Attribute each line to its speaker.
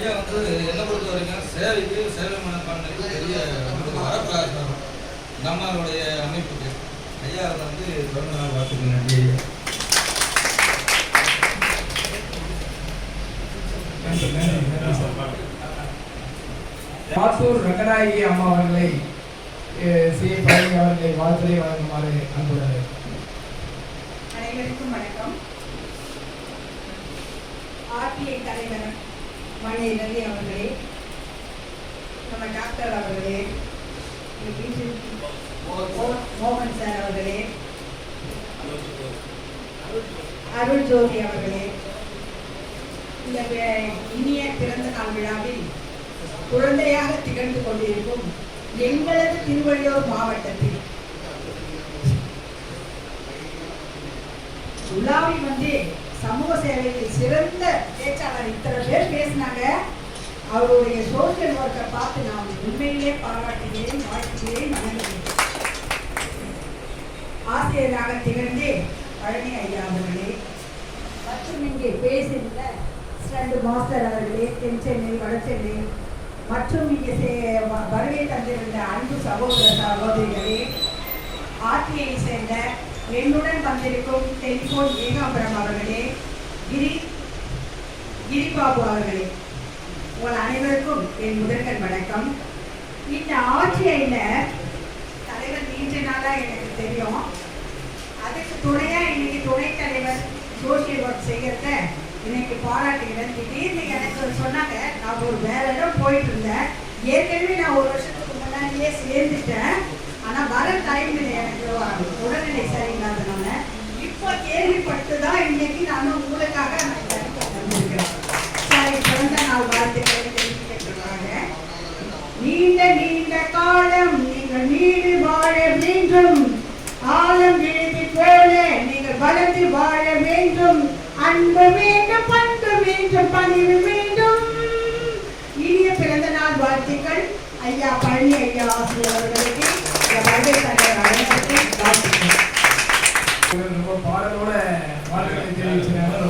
Speaker 1: ஐயா வந்து என்ன பொறுத்த வரைக்கும் சேவைக்கு சேவை மனப்பான்மைக்கு பெரிய ஒரு வரப்பிரசாதம் நம்மளுடைய அமைப்புக்கு. ஐயா வந்து பிறந்த நாள் வாழ்த்துக்கள் நன்றி ஐயா.
Speaker 2: மாத்தூர் ரங்கநாயகி அம்மா அவர்களை சி. பழனி அவர்களை வாழ்த்துறை வழங்குமாறு அன்புடன்.
Speaker 3: அனைவருக்கும் வணக்கம். ஆர்டிஐ தலைவர் மணி ரவி அவர்களே நம்ம டாக்டர் அவர்களே மோகன் சார் அவர்களே அருள் ஜோதி அவர்களே இந்த இனிய பிறந்த நாள் விழாவில் குழந்தையாக திகழ்ந்து கொண்டிருக்கும் எங்களது திருவள்ளுவர் மாவட்டத்தில் உலாவி வந்து சமூக சேவையில் சிறந்த பேச்சாளர் இத்தனை பேர் பேசினாங்க. அவருடைய சோசியல் ஒர்க்கை பார்த்து நான் உண்மையிலே பாராட்டுகிறேன் வாழ்த்துகிறேன் வணங்குகிறேன் ஆசிரியராக திகழ்ந்து பழனி ஐயா அவர்களே மற்றும் இங்கே பேசியிருந்த ஸ்ரண்டு மாஸ்டர் அவர்களே தென்சென்னை வட சென்னை மற்றும் இங்கே வருகை தந்திருந்த அன்பு சகோதர சகோதரிகளே ஆர்டிஐ சேர்ந்த என்னுடன் வந்திருக்கும் டெலிபோன் ஏகாம்பரம் அவர்களே கிரி கிரிபாபு அவர்களே உங்கள் அனைவருக்கும் என் முதற்கண் வணக்கம். இந்த ஆட்சியில தலைவர் நீண்ட நாளா எனக்கு தெரியும். அதுக்கு துணையா இன்னைக்கு துணைத் தலைவர் சோசியல் ஒர்க் செய்யறத இன்னைக்கு பாராட்டுகிறேன். திடீர்னு எனக்கு சொன்னாங்க நான் ஒரு வேற இடம் போயிட்டு இருந்தேன் ஏற்கனவே நான் ஒரு வருஷத்துக்கு முன்னாடியே சேர்ந்துட்டேன். ஆனா வர டைம்ல எனக்கு உடனே நீடு வாழ வேண்டும். ஆழம் விழுதி போல நீங்கள் வளர்ந்து வாழ வேண்டும். அன்பு வேண்டும் பண்பு வேண்டும் பணிவு வேண்டும் இனிய பிறந்த நாள் வாழ்த்துக்கள். ஐயா பழனி ஐயா ஆசிரியர் பாடலோட வாழ்த்துக்களை தெரிவிச்சிருக்காங்க